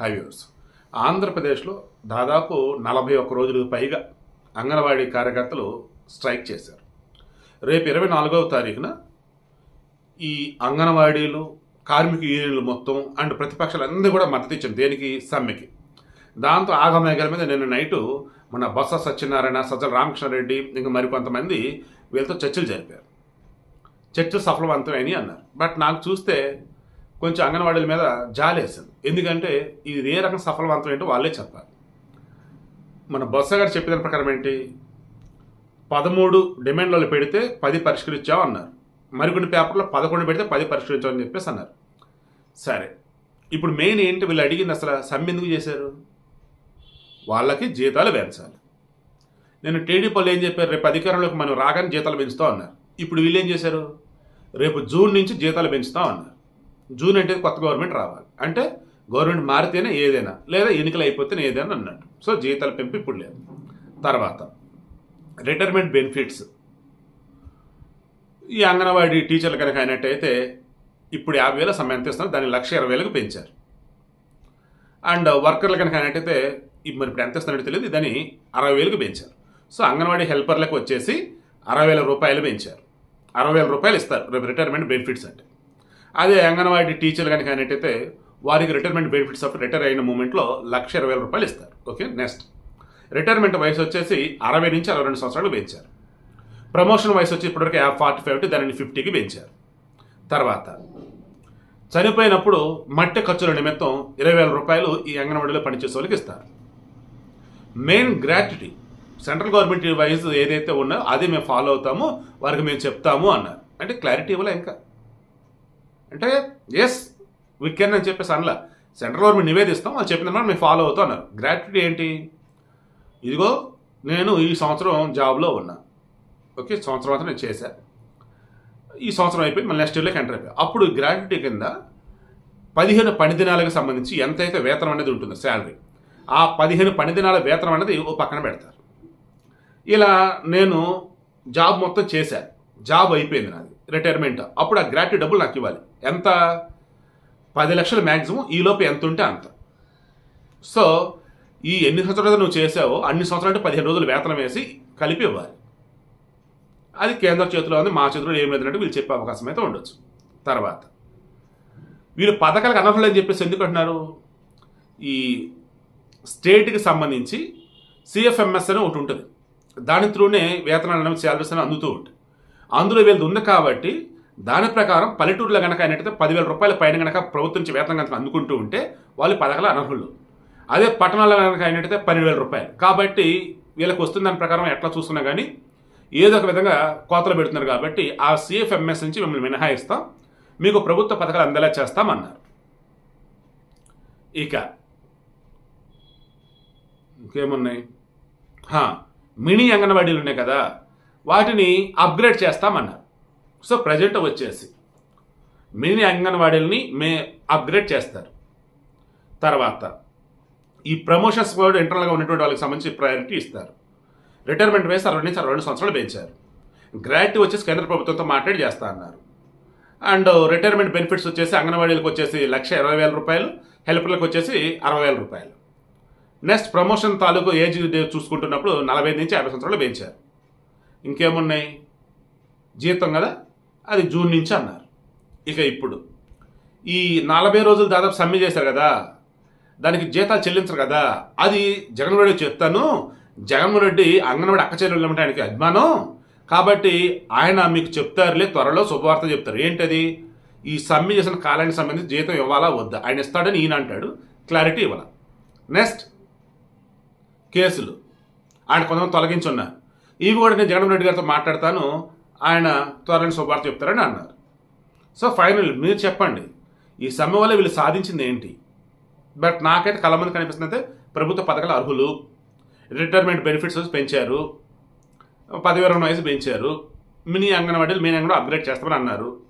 Highways. ఆంధ్రప్రదేశ్లో దాదాపు నలభై ఒక్క రోజులకు పైగా అంగన్వాడీ కార్యకర్తలు స్ట్రైక్ చేశారు. రేపు ఇరవై నాలుగవ తారీఖున ఈ అంగన్వాడీలు కార్మిక యూనియన్లు మొత్తం అండ్ ప్రతిపక్షాలు కూడా మద్దతు ఇచ్చారు. దేనికి? సమ్మెకి. దాంతో ఆగమేఘాల మీద నిన్న నైటు మన బొత్స సత్యనారాయణ సజ్జల రామకృష్ణారెడ్డి ఇంకా మరికొంతమంది వీళ్ళతో చర్చలు జరిపారు. చర్చలు సఫలవంతమైనవి అన్నారు. బట్ నాకు చూస్తే కొంచెం అంగన్వాడీల మీద జాలేసింది. ఎందుకంటే ఇది ఏ రకం సఫలవంతం ఏంటో వాళ్ళే చెప్పాలి. మన బొత్స గారు చెప్పిన ప్రకారం ఏంటి? పదమూడు డిమాండ్లలో పెడితే పది పరిష్కరించావు అన్నారు. మరికొన్ని పేపర్లో పదకొండు పెడితే పది పరిష్కరించామని చెప్పేసి అన్నారు. సరే. ఇప్పుడు మెయిన్ ఏంటి? వీళ్ళు అడిగింది అసలు సమ్మె ఎందుకు చేశారు? వాళ్ళకి జీతాలు పెంచాలి. నేను టీడీపీ వాళ్ళు ఏం చెప్పారు? రేపు అధికారంలోకి మనం రాగానే జీతాలు పెంచుతాం అన్నారు. ఇప్పుడు వీళ్ళు ఏం చేశారు? రేపు జూన్ నుంచి జీతాలు పెంచుతాం అన్నారు. జూన్ అంటే కొత్త గవర్నమెంట్ రావాలి. అంటే గవర్నమెంట్ మారితేనే ఏదైనా లేదా ఎన్నికలు అయిపోతేనే ఏదైనా అన్నట్టు. సో జీతాల పెంపు ఇప్పుడు లేదు. తర్వాత రిటైర్మెంట్ బెనిఫిట్స్ ఈ అంగన్వాడీ టీచర్లు కనుక అయినట్టయితే ఇప్పుడు యాభై వేల సమయం ఎంత దాన్ని లక్ష ఇరవై వేలకు పెంచారు. అండ్ వర్కర్లు కనుక అయినట్టయితే ఇప్పుడు మరి ఇప్పుడు ఎంత ఇస్తున్నారో తెలియదు దాన్ని అరవై వేలకు పెంచారు. సో అంగన్వాడీ హెల్పర్లకు వచ్చేసి అరవై వేల రూపాయలు పెంచారు. అరవై వేల రూపాయలు ఇస్తారు రేపు రిటైర్మెంట్ బెనిఫిట్స్ అంటే. అదే అంగన్వాడీ టీచర్లు కనుక అయినట్టయితే వారికి రిటైర్మెంట్ బెనిఫిట్స్ ఆఫ్ రిటైర్ అయిన మూమెంట్లో లక్ష ఇరవై వేల రూపాయలు ఇస్తారు. ఓకే నెక్స్ట్ రిటైర్మెంట్ వయసు వచ్చేసి అరవై నుంచి అరవై రెండు సంవత్సరాలు పెంచారు. ప్రమోషన్ వయసు వచ్చి ఇప్పటివరకు ఫార్టీ ఫైవ్ టు దానిని ఫిఫ్టీకి పెంచారు. తర్వాత చనిపోయినప్పుడు మట్టి ఖర్చుల నిమిత్తం ఇరవై వేల రూపాయలు ఈ అంగన్వాడీలో పనిచేసే వాళ్ళకి ఇస్తారు. Main gratuity central government wise ఏదైతే ఉన్నో అది మేము ఫాలో అవుతామో వారికి మేము చెప్తాము అన్నారు. అంటే క్లారిటీ ఇవ్వలే ఇంకా. అంటే ఎస్ వికెన్ అని చెప్పేసి అనలా. సెంట్రల్ గవర్నమెంట్ నివేదిస్తాం వాళ్ళు చెప్పిన దాన్ని మేము ఫాలో అవుతాం అన్నారు. గ్రాట్యుటీ ఏంటి? ఇదిగో నేను ఈ సంవత్సరం జాబ్లో ఉన్నా. ఓకే సంవత్సరం అంతా నేను చేశాను ఈ సంవత్సరం అయిపోయి మళ్ళీ నెక్స్ట్ ఇయర్లోకి ఎంటర్ అయిపోయి. అప్పుడు గ్రాట్యుటీ కింద పదిహేను పని దినాలకు సంబంధించి ఎంతైతే వేతనం అనేది ఉంటుందో శాలరీ ఆ పదిహేను పని దినాల వేతనం అనేది ఓ పక్కన పెడతారు. ఇలా నేను జాబ్ మొత్తం చేశాను జాబ్ అయిపోయింది నాది రిటైర్మెంట్ అప్పుడు ఆ గ్రాట్యూ డబ్బులు నాకు ఇవ్వాలి. ఎంత? పది లక్షలు మ్యాక్సిమం ఈలోపు ఎంత ఉంటే అంత. సో ఈ ఎన్ని సంవత్సరాలు నువ్వు చేసావో అన్ని సంవత్సరాలు అంటే పదిహేను రోజులు వేతనం వేసి కలిపి ఇవ్వాలి. అది కేంద్ర చేతిలో ఉంది మా చేతిలో ఏం లేదంటే వీళ్ళు చెప్పే అవకాశం అయితే ఉండొచ్చు. తర్వాత వీళ్ళు పథకాలకు అనర్హులు అని చెప్పేసి ఎందుకు అంటున్నారు? ఈ స్టేట్కి సంబంధించి సిఎఫ్ఎంఎస్ అని ఒకటి ఉంటుంది. దాని త్రూనే వేతనాలు అనేవి శాలరీస్ అని అందుతూ ఉంటాయి. అందులో వీళ్ళది ఉంది కాబట్టి దాని ప్రకారం పల్లెటూరులో కనుక అయినట్టయితే పదివేల రూపాయల పైన కనుక ప్రభుత్వం నుంచి వేతనం కనుక అందుకుంటూ ఉంటే వాళ్ళు పథకాల అనర్హులు. అదే పట్టణాల్లో కనుక అయినట్టయితే పన్నెండు వేల రూపాయలు. కాబట్టి వీళ్ళకి వస్తున్న దాని ప్రకారం ఎట్లా చూస్తున్నా కానీ ఏదో ఒక విధంగా కోతలు పెడుతున్నారు కాబట్టి ఆ సిఎఫ్ఎంఎస్ నుంచి మిమ్మల్ని మినహాయిస్తాం. మీకు ప్రభుత్వ పథకాలు అందేలా చేస్తామన్నారు. ఇక ఇంకేమున్నాయి? మినీ అంగన్వాడీలు ఉన్నాయి కదా. వాటిని అప్గ్రేడ్ చేస్తామన్నారు. సో ప్రజెంట్ వచ్చేసి మినీ అంగన్వాడీలని మే అప్గ్రేడ్ చేస్తారు. తర్వాత ఈ ప్రమోషన్స్ కూడా ఇంటర్నల్గా ఉన్నటువంటి వాళ్ళకి సంబంధించి ప్రయారిటీ ఇస్తారు. రిటైర్మెంట్ వయసు అరవై నుంచి అరవై రెండు సంవత్సరాలు పెంచారు. గ్రాట్యుటీ వచ్చేసి కేంద్ర ప్రభుత్వంతో మాట్లాడి చేస్తా అన్నారు. అండ్ రిటైర్మెంట్ బెనిఫిట్స్ వచ్చేసి అంగన్వాడీలకు వచ్చేసి లక్ష ఇరవై వేల రూపాయలు హెల్పర్లకు వచ్చేసి అరవై వేల రూపాయలు. నెక్స్ట్ ప్రమోషన్ తాలూకు ఏజ్ చూసుకుంటున్నప్పుడు నలభై నుంచి యాభై సంవత్సరాలు పెంచారు. ఇంకేమున్నాయి? జీతం కదా? అది జూన్ నుంచి అన్నారు. ఇక ఇప్పుడు. ఈ నలభై రోజులు దాదాపు సమ్మె చేశారు కదా? దానికి జీతాలు చెల్లించరు కదా? అది జగన్మోహన్ రెడ్డి చెప్తాను. జగన్మోహన్ రెడ్డి అంగన్వాడి అక్క చెల్లెలు అంటే ఆయనకి అభిమానం. కాబట్టి ఆయన మీకు చెప్తారులే త్వరలో శుభవార్త చెప్తారు. ఏంటది? ఈ సమ్మె చేసిన కాలానికి సంబంధించి జీతం ఇవ్వాలా వద్దా? ఆయన ఇస్తాడని ఈయన అంటాడు. క్లారిటీ ఇవ్వాల? నెక్స్ట్ కేసులు. ఆయన కొంతమంది తొలగించున్నారు. ఇవి కూడా నేను జగన్మోహన్ రెడ్డి గారితో మాట్లాడతాను. ఆయన త్వరలో శుభార్త చెప్తారని అన్నారు. సో ఫైనల్ మీరు చెప్పండి ఈ సమ్మె వల్ల వీళ్ళు సాధించింది ఏంటి? బట్ నాకైతే కలమంది కనిపిస్తుంది అయితే ప్రభుత్వ పథకాల అర్హులు రిటైర్మెంట్ బెనిఫిట్స్ పెంచారు పదివేల వయసు పెంచారు మినీ అంగన్వాడీలు మినీ అంగన్వాడీ అప్గ్రేడ్ చేస్తామని అన్నారు.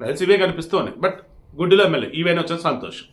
రైల్స్ ఇవే కనిపిస్తూ ఉన్నాయి బట్ గుడ్డిలో ఎమ్మెల్యే ఈవైనా వచ్చిన సంతోషం.